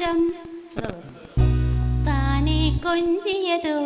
മധുരം താനെ കൊഞ്ചിയതോ?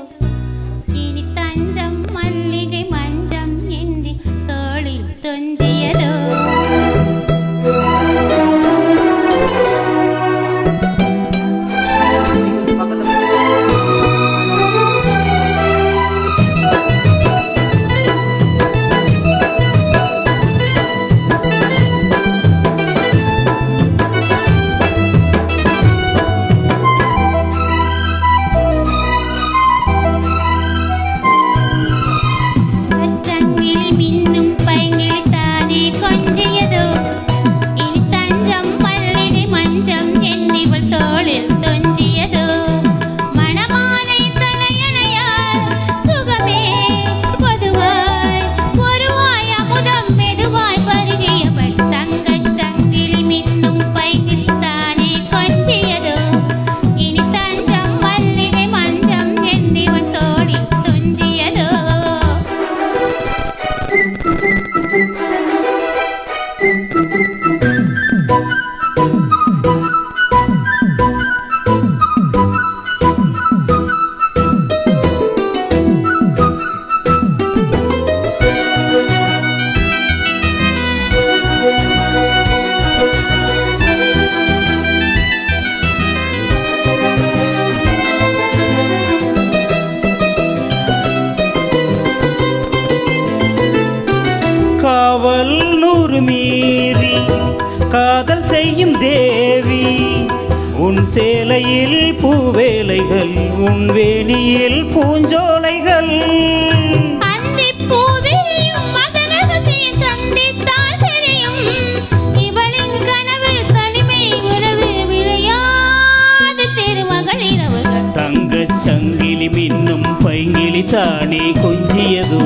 சேலையில் பூவேலைகள் உன் வேணியில் பூஞ்சோலைகள். சங்கிலி மின்னும் பைங்கிலி தானே கொஞ்சியதோ?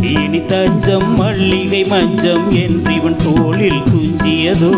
இனி தஞ்சம் மல்லிகை மஞ்சம் என்று இவன் தோளில் துஞ்சியதோ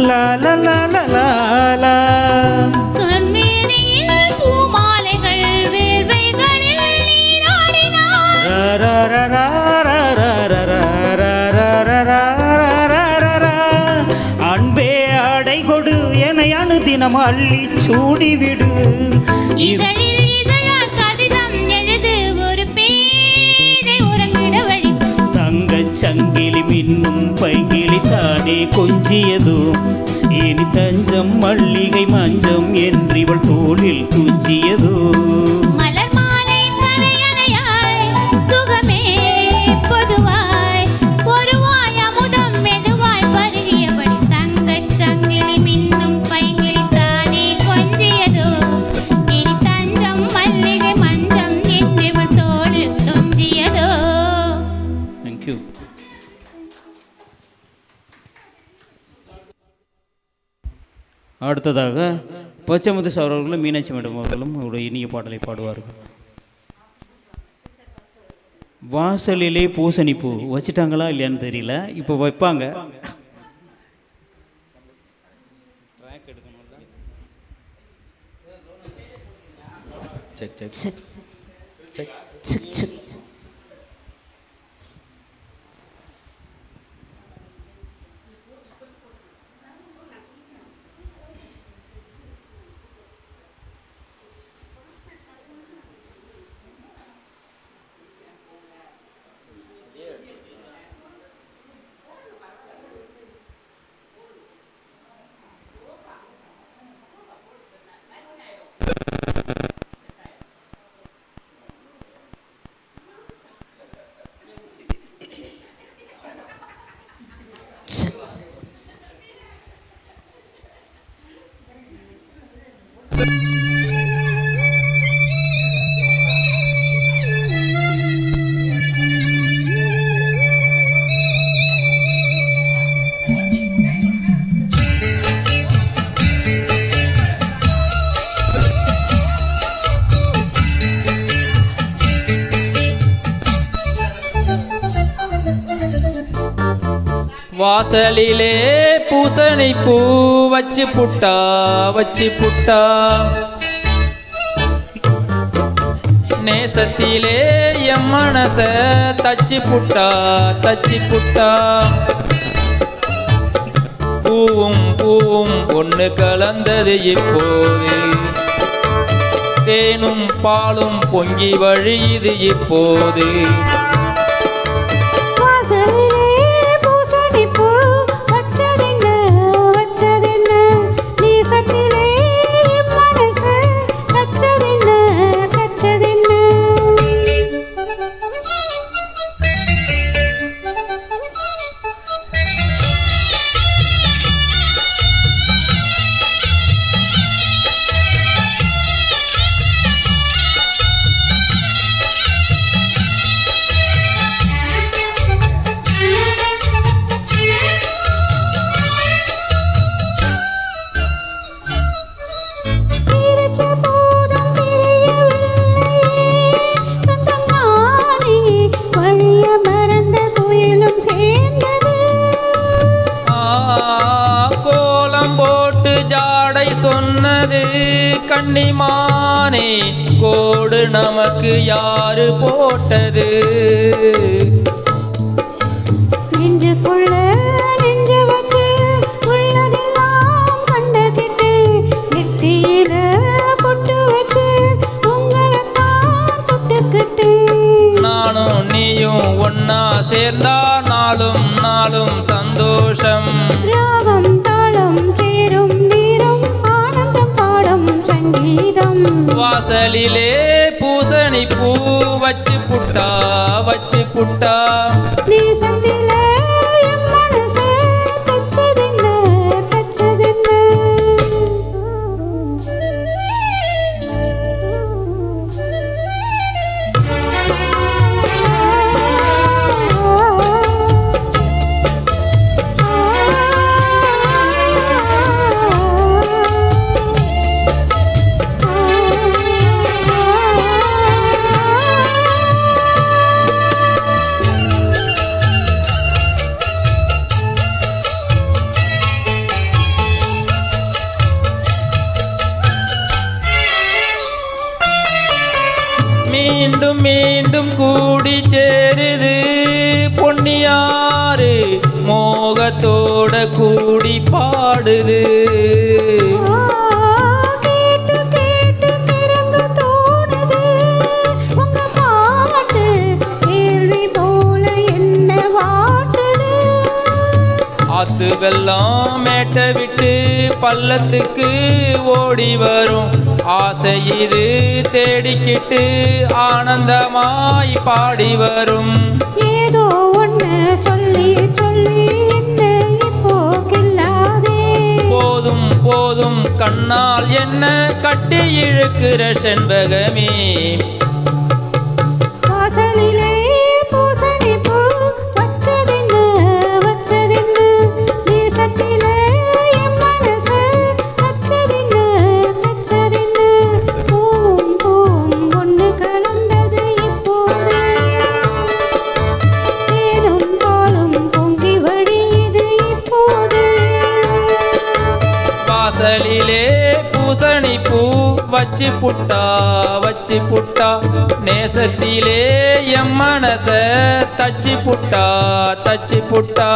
ரா ரா ரா. அன்பே அடை கொடு என அணுதினம் அள்ளி சூடிவிடு இது தானே கொஞ்சியதும். இனி தஞ்சம் மல்லிகை மஞ்சம் என்றிவள் தோளில் துஞ்சியதோ அடுத்ததாக பச்சைமுத்து சார் அவர்களும் மீனாட்சி மேடம் அவர்களும் ஒரு இனிய பாடலை பாடுவார்கள். வாசலிலே பூசணி பூ வச்சிட்டாங்களா இல்லையான்னு தெரியல. இப்போ வைப்பாங்க. செக் செக் செக் சிக் சிக் வாசலிலே பூசணி பூ வச்சு புட்டா வச்சு புட்டா. நேசத்திலே எம் மனச தச்சு புட்டா தச்சு புட்டா. பூவும் பூவும் ஒன்று கலந்தது இப்போது. தேனும் பாலும் பொங்கி வழியுது இப்போது. கன்னிமானே கோடு நமக்கு யாரு போட்டது? நானும் நீயும் ஒன்னா சேர்ந்தா நாளும் நாளும் சந்தோஷம். வாசலிலே பூசணி பூ வச்சு புட்டா வச்சு புட்டா. மீண்டும் மீண்டும் கூடி சேருது. பொன்னியாறு மோகத்தோட கூடி பாடுது. கேட்டு மேட்ட பள்ளத்துக்கு ஓடி வரும். ஆசை இது தேடிக்கிட்டு ஆனந்தமாய் பாடி வரும். ஏதோ ஒண்ணு சொல்லி சொல்லி போதும் போதும் கண்ணால் என்ன கட்டி இழுக்கிற செண்பகமே? வச்சு புட்டா வச்சு புட்டா நேசத்திலே எம் மனச தச்சு புட்டா தச்சு புட்டா